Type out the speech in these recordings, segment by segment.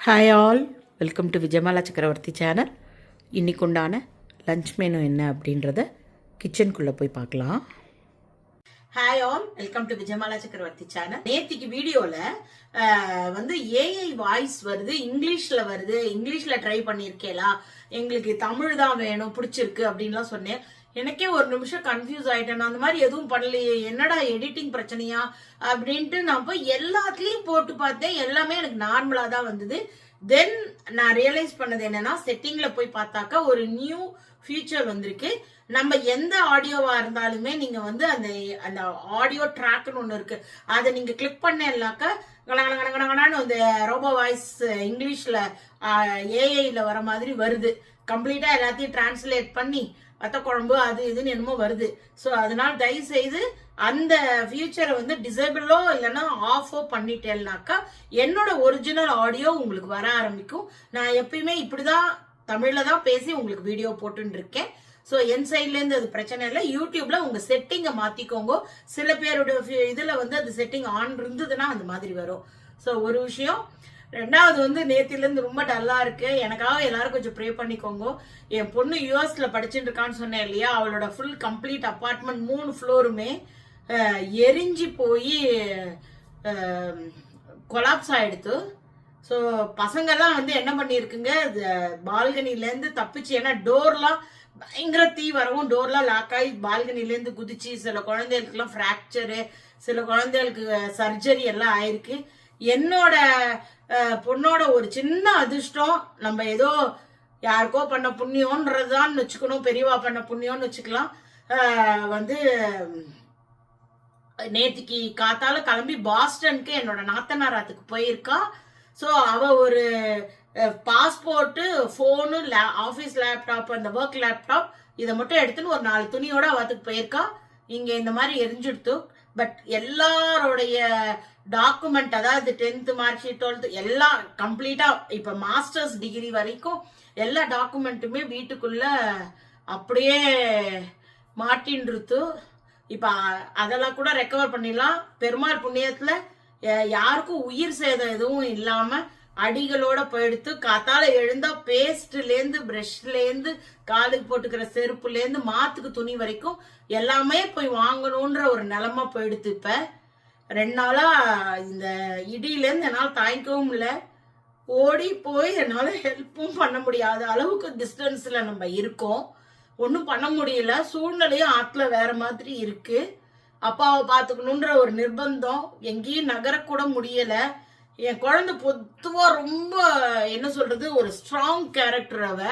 Hi all welcome to Vijayamala Chakravarthy channel இன்னைக்கு உண்டான lunch menu என்ன அப்படின்றத கிச்சனுக்குள்ளே போய் பார்க்கலாம். Hi all welcome to Vijayamala Chakravarthy channel நேத்திக்கு வீடியோவில் வந்து ஏஐ வாய்ஸ் வருது இங்கிலீஷில் வருது இங்கிலீஷில் ட்ரை பண்ணியிருக்கேலா எங்களுக்கு தமிழ் தான் வேணும் பிடிச்சிருக்கு அப்படின்லாம் சொன்னேன். எனக்கே ஒரு நிமிஷம் கன்ஃபியூஸ் ஆயிட்டேன். அந்த மாதிரி எதுவும் பண்ணலையே. என்னடா எடிட்டிங் பிரச்சனையா? அப்படின்ட்டு நான் போய் எல்லாத்துலேயும் போட்டு பார்த்தேன். எல்லாமே எனக்கு நார்மலாக தான் வந்தது. தென் நான் ரியலைஸ் பண்ணது என்னன்னா செட்டிங்ல போய் பார்த்தாக்கா ஒரு நியூ ஃபியூச்சர் வந்திருக்கு. நம்ம எந்த ஆடியோவா இருந்தாலுமே நீங்க வந்து அந்த அந்த ஆடியோ ட்ராக்னு ஒன்று இருக்கு. அதை நீங்க கிளிக் பண்ணலாக்கா கணக்கணக்கணக்கணக்கணான்னு அந்த ரோபோ வாய்ஸ் இங்கிலீஷ்ல ஏஐல வர மாதிரி வருது. கம்ப்ளீட்டா எல்லாத்தையும் டிரான்ஸ்லேட் பண்ணி வத்தக்குழம்பு அது இதுன்னு என்னமோ வருது. ஸோ அதனால் தயவு செய்து அந்த ஃபியூச்சரை வந்து டிசேபிளோ இல்லைன்னா ஆஃபோ பண்ணிட்டேன்னாக்கா என்னோட ஒரிஜினல் ஆடியோ உங்களுக்கு வர ஆரம்பிக்கும். நான் எப்பயுமே இப்படி தான் தமிழில் தான் பேசி உங்களுக்கு வீடியோ போட்டுன்னு இருக்கேன் ஸோ என் சைட்லேருந்து அது பிரச்சனை இல்லை. யூடியூப்ல உங்கள் செட்டிங்கை மாற்றிக்கோங்க சில பேருடைய இதில் வந்து அது செட்டிங் ஆன் இருந்ததுன்னா அந்த மாதிரி வரும். ஸோ ஒரு விஷயம் ரெண்டாவது வந்து நேத்திலேருந்து ரொம்ப டல்லாக இருக்கு. எனக்காக எல்லாரும் கொஞ்சம் ப்ரே பண்ணிக்கோங்க. என் பொண்ணு யூஎஸ்ல படிச்சுட்டு இருக்கான்னு சொன்னேன் இல்லையா? அவளோட ஃபுல் கம்ப்ளீட் அப்பார்ட்மெண்ட் மூணு ஃப்ளோருமே எரிஞ்சு போய் கொலாப்ஸ் ஆயிடுத்து. ஸோ பசங்கெல்லாம் வந்து என்ன பண்ணியிருக்குங்க பால்கனிலேருந்து தப்பிச்சு ஏன்னா டோர்லாம் பயங்கர தீ வரவும் டோர்லாம் லாக் ஆகி பால்கனிலேருந்து குதிச்சு சில குழந்தைகளுக்குலாம் ஃப்ராக்சரு சில குழந்தைகளுக்கு சர்ஜரி எல்லாம் ஆயிருக்கு. என்னோட பொண்ணோட ஒரு சின்ன அதிர்ஷ்டம் நம்ம ஏதோ யாருக்கோ பண்ண புண்ணியம்ன்றதுதான் வச்சுக்கணும் பெரியவா பண்ண புண்ணியம்னு வச்சுக்கலாம். வந்து நேத்திக்கு காத்தால கிளம்பி பாஸ்டனுக்கு என்னோட நாத்தனாராத்துக்கு போயிருக்கா. ஸோ அவ ஒரு பாஸ்போர்ட்டு ஃபோனு லே ஆஃபீஸ் லேப்டாப் அந்த ஒர்க் லேப்டாப் இதை மட்டும் எடுத்துன்னு ஒரு நாலு துணியோட அவத்துக்கு போயிருக்கா. இங்கே இந்த மாதிரி எரிஞ்சுடுத்து பட் எல்லாருடைய டாக்குமெண்ட் அதாவது டென்த்து மார்க் ஷீட் டுவெல்த்து எல்லாம் கம்ப்ளீட்டாக இப்போ மாஸ்டர்ஸ் டிகிரி வரைக்கும் எல்லா டாக்குமெண்ட்டுமே வீட்டுக்குள்ள அப்படியே மாட்டின்றுத்து இப்போ அதெல்லாம் கூட ரெக்கவர் பண்ணிடலாம். பெருமாள் புண்ணியத்தில் யாருக்கும் உயிர் சேதம் எதுவும் இல்லாமல் அடிகளோட போயிடுத்து காத்தால எழுந்தா பேஸ்ட்லேருந்து ப்ரஷ்லேருந்து காலுக்கு போட்டுக்கிற செருப்புலேருந்து மாத்துக்கு துணி வரைக்கும் எல்லாமே போய் வாங்கணுன்ற ஒரு நிலமை போயிடுத்து இப்போ. ரெண்டு நாளா இந்த இடியிலேருந்து என்னால் தாங்கிக்கவும் இல்லை. ஓடி போய் என்னால் ஹெல்ப்பும் பண்ண முடியாத அளவுக்கு டிஸ்டன்ஸில் நம்ம இருக்கோம். ஒன்றும் பண்ண முடியல. சூழ்நிலையும் ஆற்றுல வேற மாதிரி இருக்குது அப்பாவை பார்த்துக்கணுன்ற ஒரு நிர்பந்தம். எங்கேயும் நகரக்கூட முடியலை. என் குழந்தை பொதுவாக ரொம்ப என்ன சொல்றது ஒரு ஸ்ட்ராங் கேரக்டர் அவ.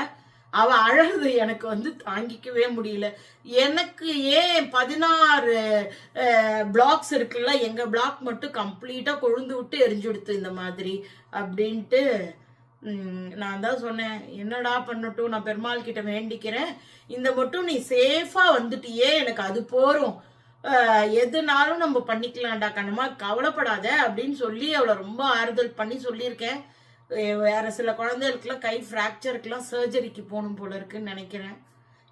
அவ அழகுது எனக்கு வந்து தாங்கிக்கவே முடியல. எனக்கு ஏன் பதினாறு பிளாக்ஸ் இருக்குல்ல எங்க பிளாக் மட்டும் கம்ப்ளீட்டா கொழுந்து விட்டு எரிஞ்சுடுத்து இந்த மாதிரி அப்படின்ட்டு நான் தான் சொன்னேன். என்னடா பண்ணட்டும் நான் பெருமாள் கிட்ட வேண்டிக்கிறேன். இந்த மட்டும் நீ சேஃபா வந்துட்டியே எனக்கு அது போரும். எதுனாலும் நம்ம பண்ணிக்கலாம்டா கண்ணம்மா கவலைப்படாத அப்படின்னு சொல்லி அவளை ரொம்ப ஆறுதல் பண்ணி சொல்லியிருக்கேன். வேற சில குழந்தைகளுக்குலாம் கை ஃப்ராக்சருக்குலாம் சர்ஜரிக்கு போகணும் போல இருக்குன்னு நினைக்கிறேன்.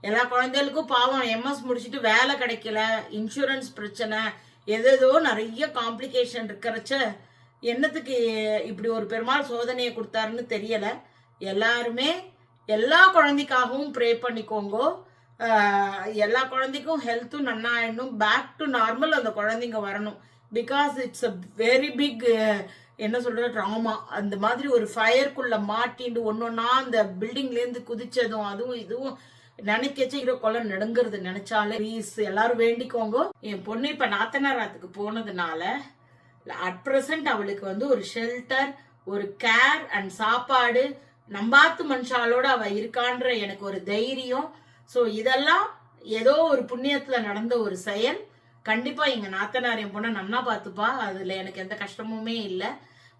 எல்லா குழந்தைகளுக்கும் பாவம் எம்எஸ் முடிச்சுட்டு வேலை கிடைக்கல இன்சூரன்ஸ் பிரச்சனை எதோ நிறைய காம்ப்ளிகேஷன் இருக்கிறச்ச என்னத்துக்கு இப்படி ஒரு பெருமாள் சோதனையை கொடுத்தாருன்னு தெரியல. எல்லாருமே எல்லா குழந்தைக்காகவும் ப்ரே பண்ணிக்கோங்கோ. எல்லா குழந்தைக்கும் ஹெல்த்தும் நன்னாயிடணும் பேக் டு நார்மல் அந்த குழந்தைங்க வரணும். Because it's a very big என்ன சொல்றது ட்ராமா அந்த மாதிரி ஒரு ஃபயர்க்குள்ள மாட்டிண்டு ஒன்றா அந்த பில்டிங்லேருந்து குதிச்சதும் அதுவும் இதுவும் நினைக்கச்சு இரு கொலை நடுங்கிறது நினைச்சாலே. ப்ளீஸ் எல்லாரும் வேண்டிக்கோங்க. என் பொண்ணு இப்போ நாத்தனாராத்துக்கு போனதுனால அட் ப்ரெசன்ட் அவளுக்கு வந்து ஒரு ஷெல்டர் ஒரு கேர் அண்ட் சாப்பாடு நம்பாத்து மனுஷாலோட அவ இருக்கான்ற எனக்கு ஒரு தைரியம். ஸோ இதெல்லாம் ஏதோ ஒரு புண்ணியத்துல நடந்த ஒரு செயல். கண்டிப்பா எங்க நாத்தனார் என் பொண்ணை நன்னா பார்த்துப்பா. அதுல எனக்கு எந்த கஷ்டமுமே இல்லை.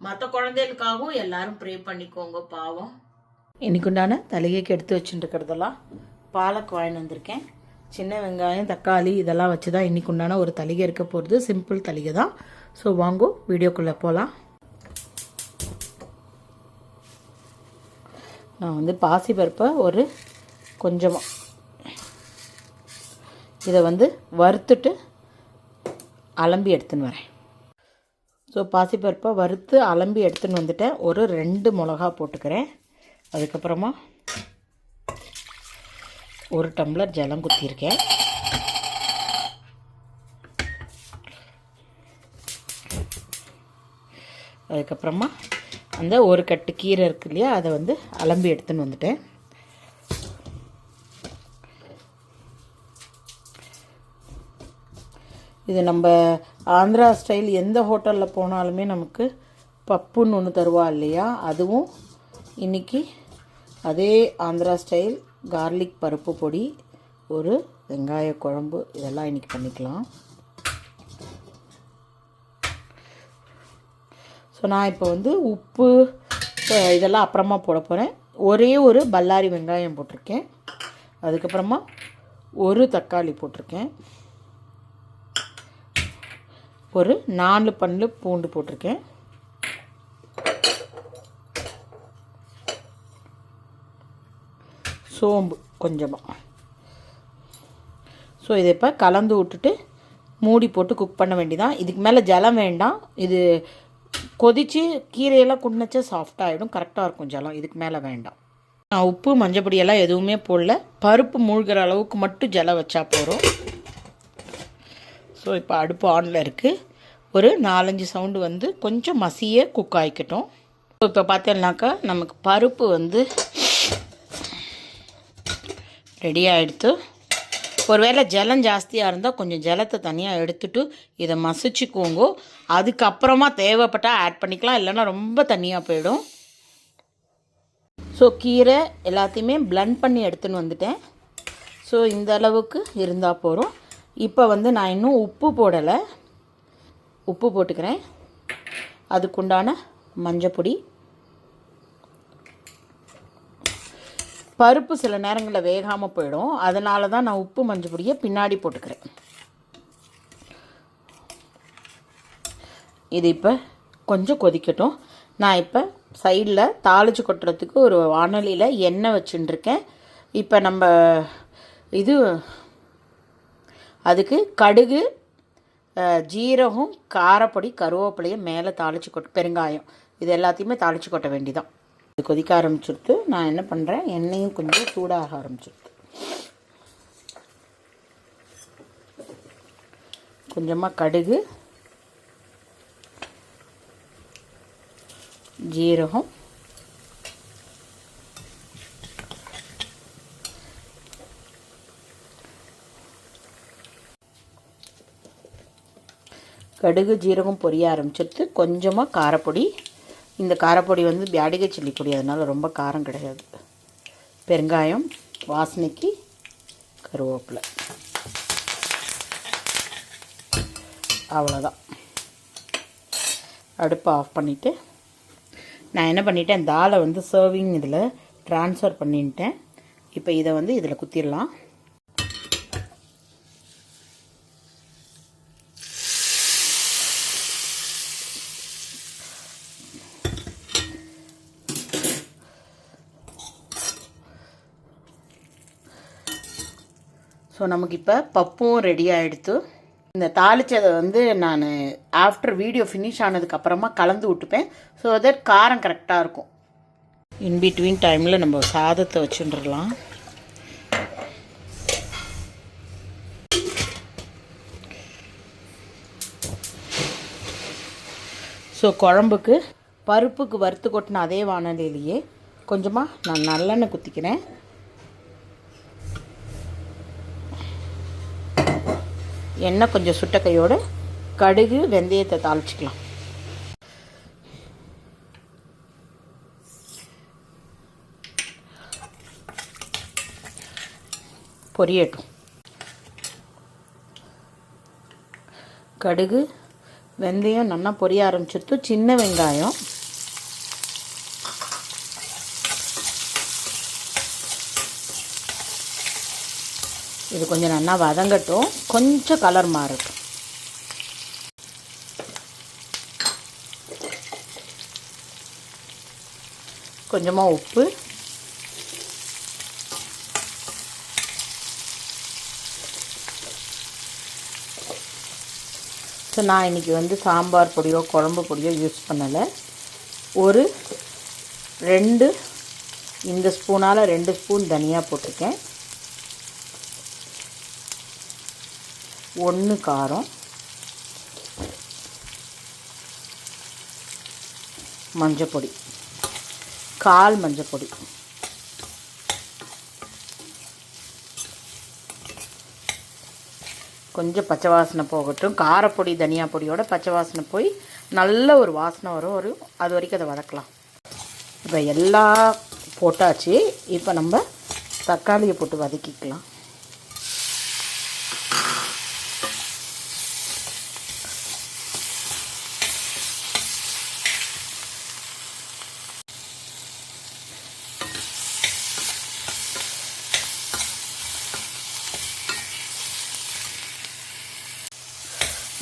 மற்ற குழந்தைகளுக்காகவும் எல்லாரும் ப்ரே பண்ணிக்கோங்க பாவம். இன்னைக்குண்டான தலையைக்கு எடுத்து வச்சுட்டுருக்கிறதெல்லாம் பாலக் வாங்கிட்டு வந்திருக்கேன். சின்ன வெங்காயம் தக்காளி இதெல்லாம் வச்சு தான் இன்னைக்கு உண்டான ஒரு தலிகை இருக்க போகிறது சிம்பிள் தலிகை தான். ஸோ வாங்கோ வீடியோக்குள்ளே போகலாம் நான் வந்து பாசிப்பருப்பை ஒரு கொஞ்சமாக இதை வந்து வறுத்துட்டு அலம்பி எடுத்துன்னு வரேன். ஸோ பாசிப்பருப்பை வறுத்து அலம்பி எடுத்துன்னு வந்துட்டேன். ஒரு ரெண்டு மிளகா போட்டுக்கிறேன். அதுக்கப்புறமா ஒரு டம்ளர் ஜலம் குத்திருக்கேன் அதுக்கப்புறமா அந்த ஒரு கட்டு கீரை இருக்கு இல்லையா அதை வந்து அலம்பி எடுத்துன்னு வந்துட்டேன். இது நம்ம ஆந்திரா ஸ்டைல் எந்த ஹோட்டலில் போனாலுமே நமக்கு பப்புன்னு ஒன்று தருவா இல்லையா? அதுவும் இன்றைக்கி அதே ஆந்திரா ஸ்டைல் கார்லிக் பருப்பு பொடி ஒரு வெங்காய குழம்பு இதெல்லாம் இன்றைக்கி பண்ணிக்கலாம். ஸோ நான் இப்போ வந்து உப்பு இதெல்லாம் அப்புறமா போட போகிறேன் ஒரே ஒரு பல்லாரி வெங்காயம் போட்டிருக்கேன். அதுக்கப்புறமா ஒரு தக்காளி போட்டிருக்கேன். ஒரு நாலு பல்லு பூண்டு போட்டிருக்கேன். சோம்பு கொஞ்சமாக ஸோ இதை இப்போ கலந்து விட்டுட்டு மூடி போட்டு குக் பண்ண வேண்டிதான் இதுக்கு மேலே ஜலம் வேண்டாம். இது கொதித்து கீரையெல்லாம் குடினச்சா சாஃப்டாகிடும் கரெக்டாக இருக்கும் ஜலம். இதுக்கு மேலே வேண்டாம். நான் உப்பு மஞ்சப்பொடியெல்லாம் எதுவுமே போடல. பருப்பு மூழ்கிற அளவுக்கு மட்டும் ஜலம் வச்சா போகிறோம் ஸோ இப்போ அடுப்பு ஆனில் இருக்குது ஒரு நாலஞ்சு சவுண்டு வந்து கொஞ்சம் மசிய குக் ஆகிக்கட்டும் இப்போ பார்த்தோம்னாக்கா நமக்கு பருப்பு வந்து ரெடி ஆகிடுத்து ஒருவேளை ஜலம் ஜாஸ்தியாக இருந்தால் கொஞ்சம் ஜலத்தை தனியாக எடுத்துட்டு இதை மசிச்சுக்கோங்க. அதுக்கப்புறமா தேவைப்பட்டால் ஆட் பண்ணிக்கலாம் இல்லைன்னா ரொம்ப தனியாக போயிடும். ஸோ கீரை எல்லாத்தையுமே பிளண்ட் பண்ணி எடுத்துன்னு வந்துட்டேன். ஸோ இந்த அளவுக்கு இருந்தால் போகிறோம் இப்போ வந்து நான் இன்னும் உப்பு போடலை. உப்பு போட்டுக்கிறேன். அதுக்குண்டான மஞ்சப்பொடி. பருப்பு சில நேரங்களில் வேகாமல் போயிடும். அதனால தான் நான் உப்பு மஞ்சள் பொடியை பின்னாடி போட்டுக்கிறேன். இது இப்போ கொஞ்சம் கொதிக்கட்டும். நான் இப்போ சைடில் தாளிச்சு கொட்டுறதுக்கு ஒரு வானொலியில் எண்ணெய் வச்சுட்டுருக்கேன். இப்போ நம்ம இது அதுக்கு கடுகு ஜீரகம் காரப்பொடி கருவேப்பிலையை மேலே தாளிச்சு கொட்டு பெருங்காயம். இது எல்லாத்தையுமே தாளிச்சு கொட்ட வேண்டிதான். இது கொதிக்க ஆரம்பிச்சுடுத்து நான் என்ன பண்ணுறேன் எண்ணெயும் கொஞ்சம் சூடாக ஆரம்பிச்சுடுது கொஞ்சமாக கடுகு ஜீரகம் கடுகு ஜீரகம் பொரிய ஆரம்பிச்சிட்டு கொஞ்சமாக காரப்பொடி. இந்த காரப்பொடி வந்து பியாடிகை சில்லி பொடி அதனால் ரொம்ப காரம் கிடையாது. பெருங்காயம் வாசனைக்கு கருவேப்பிலை. அவ்வளோதான் அடுப்பை ஆஃப் பண்ணிவிட்டு நான் என்ன பண்ணிட்டேன் தாலை வந்து சர்விங் இதில் ட்ரான்ஸ்ஃபர் பண்ணிட்டேன். இப்போ இதை வந்து இதில் குத்திடலாம் ஸோ நமக்கு இப்போ பப்பும் ரெடி ஆகிடுத்து இந்த தாளிச்சதை வந்து நான் ஆஃப்டர் வீடியோ ஃபினிஷ் ஆனதுக்கப்புறமா கலந்து விட்டுப்பேன். ஸோ தட் காரம் கரெக்டாக இருக்கும். இன் பிட்வீன் டைமில் நம்ம சாதத்தை வச்சுட்டுருலாம் ஸோ குழம்புக்கு பருப்புக்கு வறுத்து கொட்டின அதே வானலிலேயே கொஞ்சமாக நான் நல்லெண்ணெய் குத்திக்கிறேன். எண்ணெய் கொஞ்சம் சுட்ட கையோடு கடுகு வெந்தயத்தை தாளிச்சிக்கலாம். பொரியட்டும். கடுகு வெந்தயம் நல்லா பொரிய ஆரம்பிச்சிருத்து சின்ன வெங்காயம் இது கொஞ்சம் நல்லா வதங்கட்டும். கொஞ்சம் கலர் மாறட்டும். கொஞ்சமாக உப்பு. ஸோ நான் இன்றைக்கி வந்து சாம்பார் பொடியோ குழம்பு பொடியோ யூஸ் பண்ணலை. ஒரு ரெண்டு இந்த ஸ்பூனால் ரெண்டு ஸ்பூன் தனியாக போட்டிருக்கேன். ஒன்று காரம் மஞ்சப்பொடி கால் மஞ்சப்பொடி. கொஞ்சம் பச்சை வாசனை போகட்டும். காரப்பொடி தனியா பொடியோட பச்சை வாசனை போய் நல்ல ஒரு வாசனை வரும். ஒரு அது வரைக்கும் அதை வதக்கலாம். இப்போ எல்லாம் போட்டாச்சு. இப்போ நம்ம தக்காளியை போட்டு வதக்கிக்கலாம்.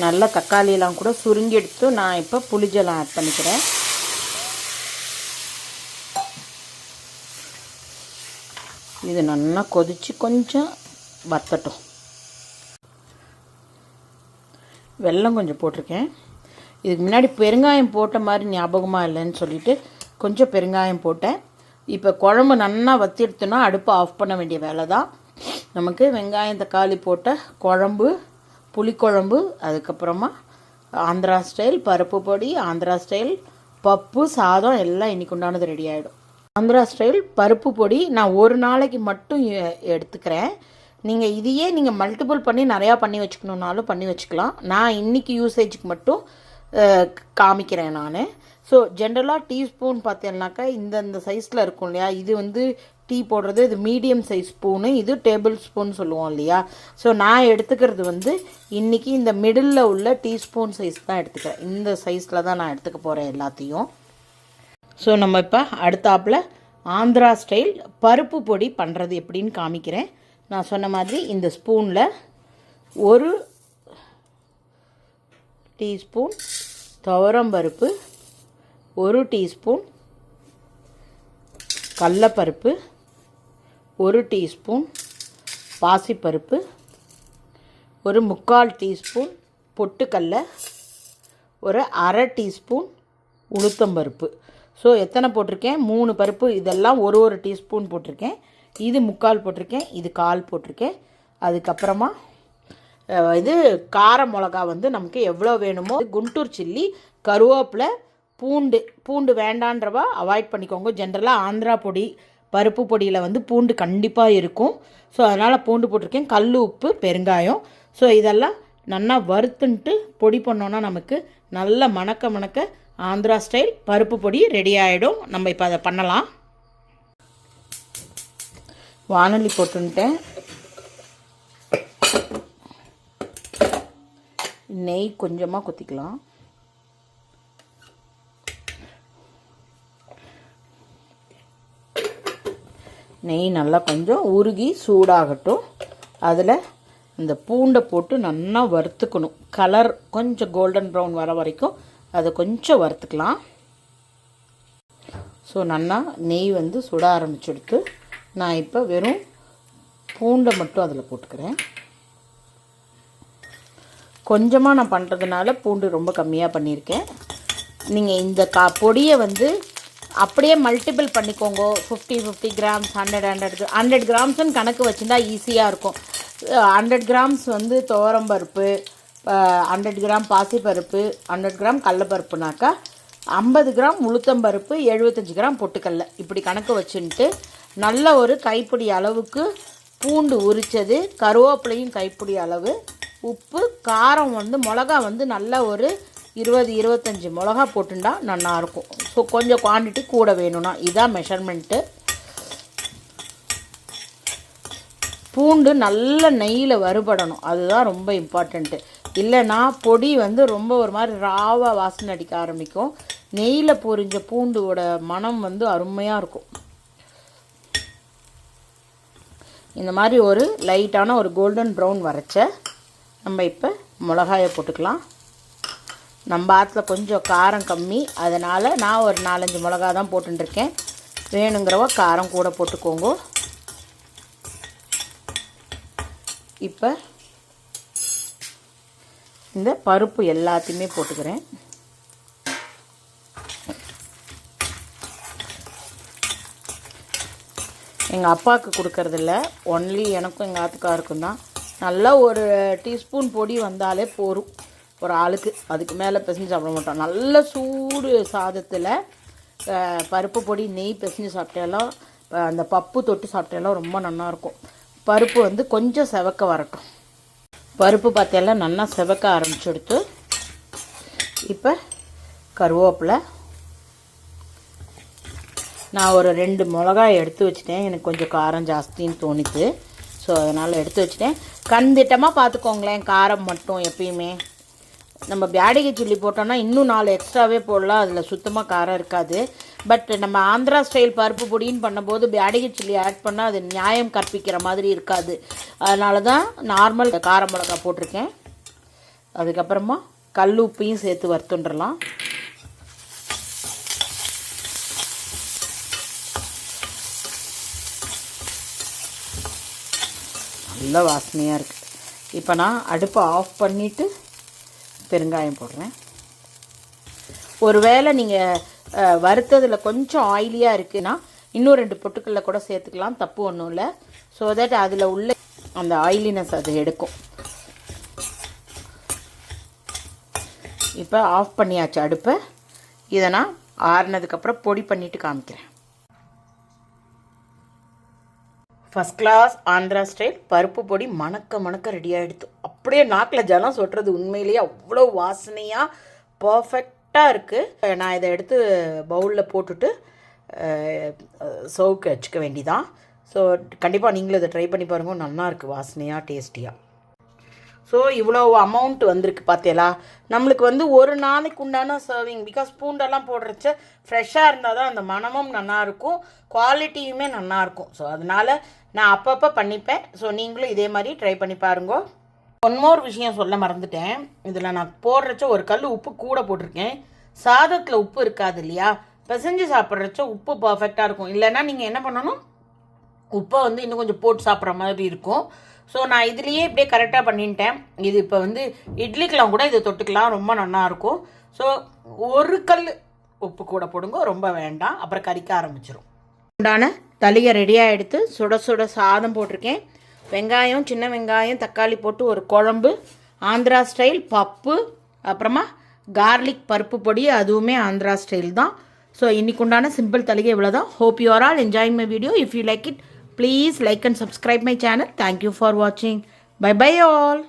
நல்லா தக்காளியெல்லாம் கூட சுருங்கி எடுத்து நான் இப்போ புளிஜலம் ஆட் பண்ணிக்கிறேன். இது நல்லா கொதித்து கொஞ்சம் வத்தட்டும். வெல்லம் கொஞ்சம் போட்டிருக்கேன். இதுக்கு முன்னாடி பெருங்காயம் போட்ட மாதிரி ஞாபகமாக இல்லைன்னு சொல்லிட்டு கொஞ்சம் பெருங்காயம் போட்டேன். இப்போ குழம்பு நல்லா வத்தி எடுத்தோன்னா அடுப்பை ஆஃப் பண்ண வேண்டிய வேலை தான் நமக்கு வெங்காயம் தக்காளி போட்ட குழம்பு புளிக்குழம்பு அதுக்கப்புறமா ஆந்திரா ஸ்டைல் பருப்பு பொடி ஆந்திரா ஸ்டைல் பப்பு சாதம் எல்லாம் இன்னைக்கு உண்டானது ரெடி ஆகிடும் ஆந்திரா ஸ்டைல் பருப்பு பொடி நான் ஒரு நாளைக்கு மட்டும் எ- எடுத்துக்கிறேன். நீங்கள் இதையே நீங்கள் மல்டிபிள் பண்ணி நிறையா பண்ணி வச்சுக்கணுன்னாலும் பண்ணி வச்சுக்கலாம். நான் இன்னைக்கு யூசேஜுக்கு மட்டும் காமிக்கிறேன் நான். ஸோ ஜென்ரலாக டீஸ்பூன் பார்த்தீங்கன்னாக்கா இந்தந்த சைஸில் இருக்கும் இல்லையா? இது வந்து டீ போடுறது இது மீடியம் சைஸ் ஸ்பூனு இது டேபிள் ஸ்பூன் சொல்லுவோம் இல்லையா? ஸோ நான் எடுத்துக்கிறது வந்து இன்றைக்கி இந்த மிடில் உள்ள டீஸ்பூன் சைஸ் தான் எடுத்துக்கிறேன். இந்த சைஸில் தான் நான் எடுத்துக்க போகிறேன் எல்லாத்தையும். ஸோ நம்ம இப்போ அடுத்தாப்பில் ஆந்திரா ஸ்டைல் பருப்பு பொடி பண்ணுறது எப்படின்னு காமிக்கிறேன். நான் சொன்ன மாதிரி இந்த ஸ்பூனில் ஒரு டீஸ்பூன் துவரம்பருப்பு ஒரு டீஸ்பூன் கடலப்பருப்பு ஒரு டீஸ்பூன் பாசிப்பருப்பு ஒரு முக்கால் டீஸ்பூன் பொட்டுக்கடலை ஒரு அரை டீஸ்பூன் உளுத்தம்பருப்பு. ஸோ எத்தனை போட்டிருக்கேன்? மூணு பருப்பு இதெல்லாம் ஒரு ஒரு டீஸ்பூன் போட்டிருக்கேன். இது முக்கால் போட்டிருக்கேன் இது கால் போட்டிருக்கேன். அதுக்கப்புறமா இது கார மிளகா வந்து நமக்கு எவ்வளோ வேணுமோ குண்டூர் சில்லி கருவேப்பிலை பூண்டு பூண்டு வேண்டான்றவா அவாய்ட் பண்ணிக்கோங்க. ஜென்ரலாக ஆந்திரா பொடி பருப்பு பொடியில் வந்து பூண்டு கண்டிப்பாக இருக்கும். ஸோ அதனால் பூண்டு போட்டிருக்கேன். கல் உப்பு பெருங்காயம். ஸோ இதெல்லாம் நல்லா வறுத்துன்ட்டு பொடி பண்ணோன்னா நமக்கு நல்ல மணக்க மணக்க ஆந்திரா ஸ்டைல் பருப்பு பொடி ரெடி ஆகிடும் நம்ம இப்போ அதை பண்ணலாம். வானொலி போட்டுன்ட்டேன். நெய் கொஞ்சமாக குத்திக்கலாம். நெய் நல்லா கொஞ்சம் உருகி சூடாகட்டும். அதில் இந்த பூண்டை போட்டு நல்லா வறுத்துக்கணும். கலர் கொஞ்சம் கோல்டன் ப்ரௌன் வர வரைக்கும் அதை கொஞ்சம் வறுத்துக்கலாம். ஸோ நல்லா நெய் வந்து சுட ஆரம்பிச்சுடுத்து நான் இப்போ வெறும் பூண்டை மட்டும் அதில் போட்டுக்கிறேன். கொஞ்சமாக நான் பண்ணுறதுனால பூண்டு ரொம்ப கம்மியாக பண்ணியிருக்கேன். நீங்கள் இந்த கா பொடியை வந்து அப்படியே மல்டிபிள் பண்ணிக்கோங்க. Fifty fifty grams hundred hundred hundred கிராம்ஸ்னு கணக்கு வச்சுருந்தா ஈஸியாக இருக்கும். ஹண்ட்ரட் கிராம்ஸ் வந்து துவரம்பருப்பு ஹண்ட்ரட் கிராம் பாசிப்பருப்பு ஹண்ட்ரட் கிராம் கடலப்பருப்புனாக்கா ஐம்பது கிராம் உளுத்தம்பருப்பு எழுபத்தஞ்சி கிராம் பொட்டுக்கல்ல இப்படி கணக்கு வச்சுன்ட்டு நல்ல ஒரு கைப்பிடி அளவுக்கு பூண்டு உரித்தது கருவேப்பிலையும் கைப்பிடி அளவு உப்பு காரம் வந்து மிளகா வந்து நல்ல ஒரு இருபது இருபத்தஞ்சி மிளகா போட்டுண்டா நல்லாயிருக்கும் ஸோ கொஞ்சம் குவான்டிட்டி கூட வேணும்னா. இதான் மெஷர்மெண்ட்டு பூண்டு நல்ல நெய்யில் வறுபடணும். அதுதான் ரொம்ப இம்பார்ட்டண்ட்டு இல்லைன்னா பொடி வந்து ரொம்ப ஒரு மாதிரி ராவாக வாசனை அடிக்க ஆரம்பிக்கும். நெய்யில் பொரிஞ்ச பூண்டோட மனம் வந்து அருமையாக இருக்கும். இந்த மாதிரி ஒரு லைட்டான ஒரு கோல்டன் ப்ரௌன் வரைச்ச நம்ம இப்போ மிளகாயை போட்டுக்கலாம். நம்ம ஆற்றுல கொஞ்சம் காரம் கம்மி. அதனால் நான் ஒரு நாலஞ்சு மிளகா தான் போட்டுருக்கேன் வேணுங்கிறவ காரம் கூட போட்டுக்கோங்க. இப்போ இந்த பருப்பு எல்லாத்தையுமே போட்டுக்கிறேன். எங்கள் அப்பாவுக்கு கொடுக்கறதில்ல. ஒன்லி எனக்கும் எங்கள் ஆத்துக்காருக்கும் தான். நல்லா ஒரு டீஸ்பூன் பொடி வந்தாலே போரும் ஒரு ஆளுக்கு அதுக்கு மேலே பிசைஞ்சு சாப்பிட மாட்டோம். நல்ல சூடு சாதத்தில் பருப்பு பொடி நெய் பிசைஞ்சு சாப்பிட்டாலும் அந்த பப்பு தொட்டு சாப்பிட்டாலும் ரொம்ப நல்லாயிருக்கும் பருப்பு வந்து கொஞ்சம் செவக்க வரட்டும். பருப்பு பார்த்தெல்லாம் நல்லா செவக்க ஆரம்பிச்சுடுத்து இப்போ கருவேப்பிலை. நான் ஒரு ரெண்டு மிளகாய் எடுத்து வச்சிட்டேன். எனக்கு கொஞ்சம் காரம் ஜாஸ்தின்னு தோணித்து ஸோ அதனால் எடுத்து வச்சிட்டேன். கண்திட்டமாக பார்த்துக்கோங்களேன் காரம் மட்டும் எப்பயுமே. நம்ம பேடிகை சில்லி போட்டோன்னா இன்னும் நாலு எக்ஸ்ட்ராவே போடலாம். அதில் சுத்தமாக காரம் இருக்காது. பட் நம்ம ஆந்திரா ஸ்டைல் பருப்பு பொடின்னு பண்ணும்போது பேடிகை சில்லி ஆட் பண்ணால் அது நியாயம் கற்பிக்கிற மாதிரி இருக்காது. அதனால தான் நார்மல் கார மிளகா போட்டிருக்கேன். அதுக்கப்புறமா கல் உப்பையும் சேர்த்து வறுத்துண்டுடலாம். நல்ல வாசனையாக இருக்குது இப்போ நான் அடுப்பை ஆஃப் பண்ணிவிட்டு பெருங்காயம் போடுறேன். ஒருவேளை நீங்கள் வறுத்ததில் கொஞ்சம் ஆயிலியாக இருக்குன்னா இன்னும் ரெண்டு பொட்டுக்கல்ல கூட சேர்த்துக்கலாம் தப்பு ஒன்றும் இல்லை. ஸோ தட் அதில் உள்ள அந்த ஆயிலினஸ் அது எடுக்கும். இப்போ ஆஃப் பண்ணியாச்சு அடுப்பை. இதை நான் ஆறுனதுக்கப்புறம் பொடி பண்ணிவிட்டு காமிக்கிறேன். ஃபஸ்ட் கிளாஸ் ஆந்திரா ஸ்டைல் பருப்பு பொடி மணக்க மணக்க ரெடி ஆகிடுத்து அப்படியே நாக்கில் ஜலம் சொட்டுறது உண்மையிலேயே அவ்வளோ வாசனையாக பர்ஃபெக்டாக இருக்குது நான் இதை எடுத்து பவுலில் போட்டுட்டு சவுக்கு வச்சுக்க வேண்டிதான். ஸோ கண்டிப்பாக நீங்களும் இதை ட்ரை பண்ணி பாருங்க. நல்லா இருக்குது வாசனையாக டேஸ்டியாக ஸோ இவ்வளோ அமௌண்ட் வந்திருக்கு பார்த்தீங்களா நம்மளுக்கு வந்து ஒரு நாளைக்கு உண்டான சர்விங் பிகாஸ் பூண்டெல்லாம் போடுறச்ச ஃப்ரெஷ்ஷாக இருந்தால் தான் அந்த மனமும் நல்லாயிருக்கும் குவாலிட்டியுமே நல்லாயிருக்கும் ஸோ அதனால் நான் அப்பப்போ பண்ணிப்பேன். ஸோ நீங்களும் இதே மாதிரி ட்ரை பண்ணி பாருங்க. ஒன்மோர் விஷயம் சொல்ல மறந்துட்டேன். இதில் நான் போடுறச்ச ஒரு கல் உப்பு கூட போட்டிருக்கேன். சாதத்தில் உப்பு இருக்காது இல்லையா? பிசைஞ்சு சாப்பிட்றச்ச உப்பு பர்ஃபெக்டாக இருக்கும். இல்லைன்னா நீங்கள் என்ன பண்ணணும்? உப்பை வந்து இன்னும் கொஞ்சம் போட்டு சாப்பிட்ற மாதிரி இருக்கும். ஸோ நான் இதுலேயே இப்படியே கரெக்டாக பண்ணிட்டேன். இது இப்போ வந்து இட்லிக்கெலாம் கூட இதை தொட்டுக்கலாம். ரொம்ப நல்லா இருக்கும். ஸோ ஒரு கல் உப்பு கூட போடுங்க. ரொம்ப வேண்டாம். அப்புறம் கறிக்க ஆரம்பிச்சிடும் உண்டான தளிகை ரெடியாக எடுத்து சுட சுட சாதம் போட்டிருக்கேன். வெங்காயம் சின்ன வெங்காயம் தக்காளி போட்டு ஒரு குழம்பு ஆந்திரா ஸ்டைல் பப்பு அப்புறமா கார்லிக் பருப்பு பொடி அதுவுமே ஆந்திரா ஸ்டைல் தான். ஸோ இன்றைக்கு உண்டான சிம்பிள் தலிகை இவ்வளோ தான் hope you are all enjoying my video if you like it please like and subscribe my channel thank you for வாட்சிங் பை பை ஆல்